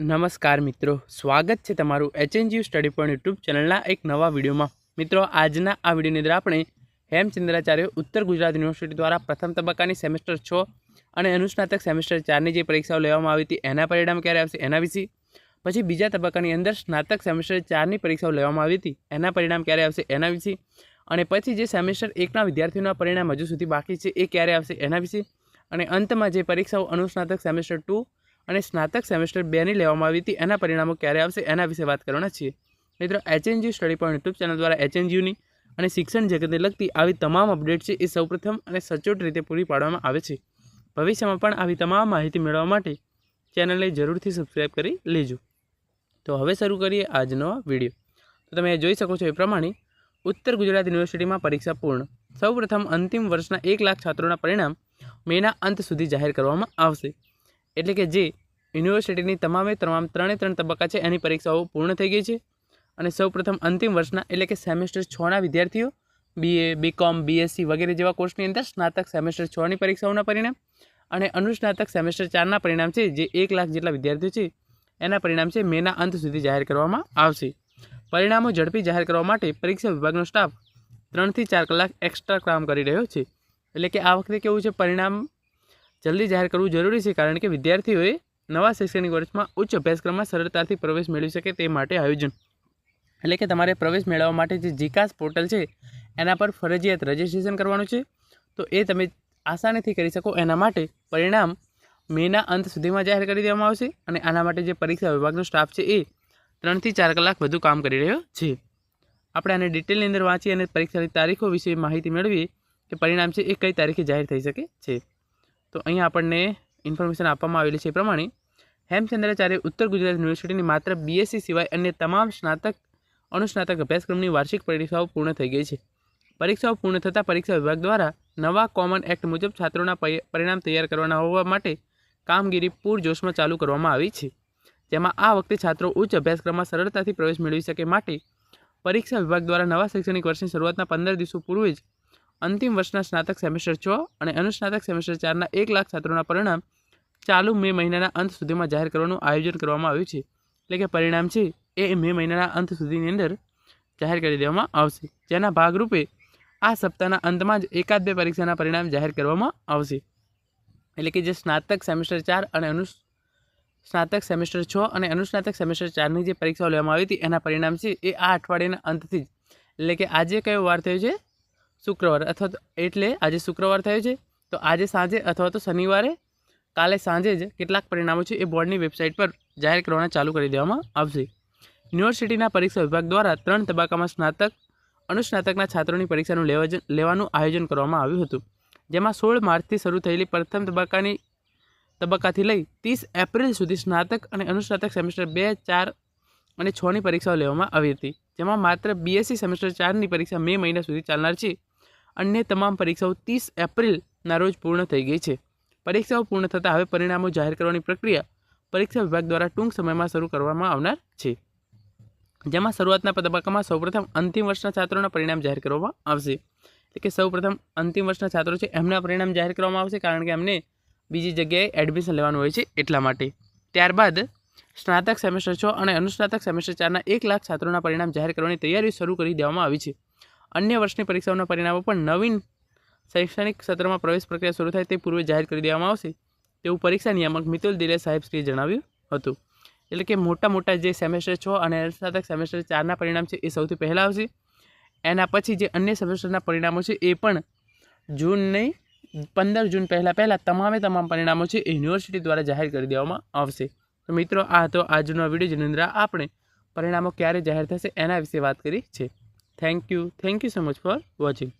નમસ્કાર મિત્રો. સ્વાગત છે તમારું એચએનજીયુ સ્ટડી પોઈન્ટ યુટ્યુબ ચેનલના એક નવા વિડીયોમાં. મિત્રો, આજના આ વિડીયોની અંદર આપણે હેમચંદ્રાચાર્ય ઉત્તર ગુજરાત યુનિવર્સિટી દ્વારા પ્રથમ તબક્કાની સેમેસ્ટર છ અને અનુસ્નાતક સેમેસ્ટર ચારની જે પરીક્ષાઓ લેવામાં આવી હતી, એના પરિણામ ક્યારે આવશે એના વિશે. પછી બીજા તબક્કાની અંદર સ્નાતક સેમેસ્ટર ચારની પરીક્ષાઓ લેવામાં આવી હતી, એના પરિણામ ક્યારે આવશે એના વિશે. અને પછી જે સેમેસ્ટર એકના વિદ્યાર્થીઓના પરિણામ હજુ સુધી બાકી છે એ ક્યારે આવશે એના વિશે. અને અંતમાં જે પરીક્ષાઓ અનુસ્નાતક સેમેસ્ટર ટુ અને સ્નાતક સેમેસ્ટર બેની લેવામાં આવી હતી. એના પરિણામો ક્યારે આવશે એના વિશે વાત કરવાના છીએ. મિત્રો HNG study point YouTube channel દ્વારા એચએનજીયુની અને શિક્ષણ જગતને લગતી આવી તમામ અપડેટ છે એ સૌપ્રથમ અને સચોટ રીતે પૂરી પાડવામાં આવે છે. ભવિષ્યમાં પણ આવી તમામ માહિતી મેળવવા માટે ચેનલને જરૂરથી સબસ્ક્રાઈબ કરી લેજો. તો હવે શરૂ કરીએ આજનો વીડિયો તો તમે જોઈ શકો છો એ પ્રમાણે ઉત્તર ગુજરાત યુનિવર્સિટીમાં પરીક્ષા પૂર્ણ. સૌપ્રથમ અંતિમ વર્ષના એક લાખ છાત્રોના પરિણામ મેના અંત સુધી જાહેર કરવામાં આવશે. એટલે કે જે યુનિવર્સિટીની તમામે તમામ ત્રણે ત્રણ તબક્કા છે. એની પરીક્ષાઓ પૂર્ણ થઈ ગઈ છે. અને સૌપ્રથમ અંતિમ વર્ષના એટલે કે સેમેસ્ટર છના વિદ્યાર્થીઓ બીએ બીકોમ બીએસસી વગેરે જેવા કોર્સની અંદર સ્નાતક સેમેસ્ટર છની પરીક્ષાઓના પરિણામ અને અનુસ્નાતક સેમેસ્ટર ચારના પરિણામ છે, જે એક લાખ જેટલા વિદ્યાર્થીઓ છે. એના પરિણામ છે, મેના અંત સુધી જાહેર કરવામાં આવશે. પરિણામો ઝડપી જાહેર કરવા માટે પરીક્ષા વિભાગનો સ્ટાફ ત્રણથી ચાર કલાક એક્સ્ટ્રા કામ કરી રહ્યો છે. એટલે કે આ વખતે કેવું છે, પરિણામ જલ્દી જાહેર કરવું જરૂરી છે, કારણ કે વિદ્યાર્થીઓએ નવા શૈક્ષણિક વર્ષમાં ઉચ્ચ અભ્યાસક્રમમાં સરળતાથી પ્રવેશ મેળવી શકે તે માટે આયોજન. એટલે કે તમારે પ્રવેશ મેળવવા માટે જે જીકાસ પોર્ટલ છે, એના પર ફરજિયાત રજિસ્ટ્રેશન કરવાનું છે. તો એ તમે આસાનીથી કરી શકો. એના માટે પરિણામ મેના અંત સુધીમાં જાહેર કરી દેવામાં આવશે અને આના માટે જે પરીક્ષા વિભાગનો સ્ટાફ છે એ ત્રણથી ચાર કલાક વધુ કામ કરી રહ્યો છે. આપણે આને ડિટેલની અંદર વાંચી અને પરીક્ષાની તારીખો વિશે માહિતી મેળવીએ કે પરિણામ છે એ કઈ તારીખે જાહેર થઈ શકે છે. તો અહીંયા આપણને ઇન્ફોર્મેશન આપવામાં આવેલી છે એ પ્રમાણે હેમચંદ્રાચાર્ય ઉત્તર ગુજરાત યુનિવર્સિટીની માત્ર બીએસસી સિવાય અન્ય તમામ સ્નાતક, અનુસ્નાતક અભ્યાસક્રમની વાર્ષિક પરીક્ષાઓ પૂર્ણ થઈ ગઈ છે. પરીક્ષાઓ પૂર્ણ થતાં પરીક્ષા વિભાગ દ્વારા નવા કોમન એક્ટ મુજબ છાત્રોના પરિણામ તૈયાર કરવાના હોવા માટે કામગીરી પૂરજોશમાં ચાલુ કરવામાં આવી છે. જેમાં આ વખતે છાત્રો ઉચ્ચ અભ્યાસક્રમમાં સરળતાથી પ્રવેશ મેળવી શકે માટે પરીક્ષા વિભાગ દ્વારા નવા શૈક્ષણિક વર્ષની શરૂઆતના પંદર દિવસો પૂર્વે જ અંતિમ વર્ષના સ્નાતક સેમેસ્ટર છ અને અનુસ્નાતક સેમેસ્ટર ચારના એક લાખ છાત્રોના પરિણામ ચાલુ મે મહિનાના અંત સુધીમાં જાહેર કરવાનું આયોજન કરવામાં આવ્યું છે. એટલે કે પરિણામ છે, એ મે મહિનાના અંત સુધીની અંદર જાહેર કરી દેવામાં આવશે. જેના ભાગરૂપે આ સપ્તાહના અંતમાં જ એકાદ બે પરીક્ષાના પરિણામ જાહેર કરવામાં આવશે. એટલે કે જે સ્નાતક સેમેસ્ટર ચાર અને અનુ સ્નાતક સેમેસ્ટર છ અને અનુસ્નાતક સેમેસ્ટર ચારની જે પરીક્ષાઓ લેવામાં આવી હતી, એના પરિણામ છે, એ આ અઠવાડિયાના અંતથી જ. એટલે કે આજે કયો વાર થયો છે? શુક્રવાર. અથવા તો એટલે આજે શુક્રવાર થયો છે, તો આજે સાંજે અથવા તો શનિવારે કાલે સાંજે જ કેટલાક પરિણામો છે એ બોર્ડની વેબસાઇટ પર જાહેર કરવાના ચાલુ કરી દેવામાં આવશે. યુનિવર્સિટીના પરીક્ષા વિભાગ દ્વારા ત્રણ તબક્કામાં સ્નાતક, અનુસ્નાતકના છાત્રોની પરીક્ષાનું લેવાનું આયોજન કરવામાં આવ્યું હતું, જેમાં સોળ માર્ચથી શરૂ થયેલી પ્રથમ તબક્કાની, તબક્કાથી લઈ ત્રીસ એપ્રિલ સુધી સ્નાતક અને અનુસ્નાતક સેમેસ્ટર બે, ચાર અને છની પરીક્ષાઓ લેવામાં આવી હતી, જેમાં માત્ર બીએસસી સેમેસ્ટર ચારની પરીક્ષા મે મહિના સુધી ચાલનાર છે. અન્ય તમામ પરીક્ષાઓ ત્રીસ એપ્રિલના રોજ પૂર્ણ થઈ ગઈ છે. પરીક્ષાઓ પૂર્ણ થતાં હવે પરિણામો જાહેર કરવાની પ્રક્રિયા પરીક્ષા વિભાગ દ્વારા ટૂંક સમયમાં શરૂ કરવામાં આવનાર છે. જેમાં શરૂઆતના તબક્કામાં સૌપ્રથમ અંતિમ વર્ષના છાત્રોના પરિણામ જાહેર કરવામાં આવશે. એટલે કે સૌપ્રથમ અંતિમ વર્ષના છાત્રો છે, એમના પરિણામ જાહેર કરવામાં આવશે કારણ કે એમને બીજી જગ્યાએ એડમિશન લેવાનું હોય છે એટલા માટે. ત્યારબાદ સ્નાતક સેમેસ્ટર છ અને અનુસ્નાતક સેમેસ્ટર ચારના એક લાખ છાત્રોના પરિણામ જાહેર કરવાની તૈયારી શરૂ કરી દેવામાં આવી છે. અન્ય વર્ષની પરીક્ષાઓના પરિણામો પણ નવીન શૈક્ષણિક સત્રમાં પ્રવેશ પ્રક્રિયા શરૂ થાય તે પૂર્વે જાહેર કરી દેવામાં આવશે તેવું પરીક્ષા નિયામક મિતુલ દિલે સાહેબશ્રીએ જણાવ્યું હતું. એટલે કે મોટા મોટા જે સેમેસ્ટર છ અને અનુસ્નાતક સેમેસ્ટર ચારના પરિણામ છે એ સૌથી પહેલાં આવશે. એના પછી જે અન્ય સેમેસ્ટરના પરિણામો છે એ પણ જૂનની પંદર જૂન પહેલાં પહેલાં તમામે તમામ પરિણામો છે એ યુનિવર્સિટી દ્વારા જાહેર કરી દેવામાં આવશે. તો મિત્રો, આ હતો આજનો વીડિયો. જેની અંદર આપણે પરિણામો ક્યારે જાહેર થશે એના વિશે વાત કરી છે. Thank you thank you so much for watching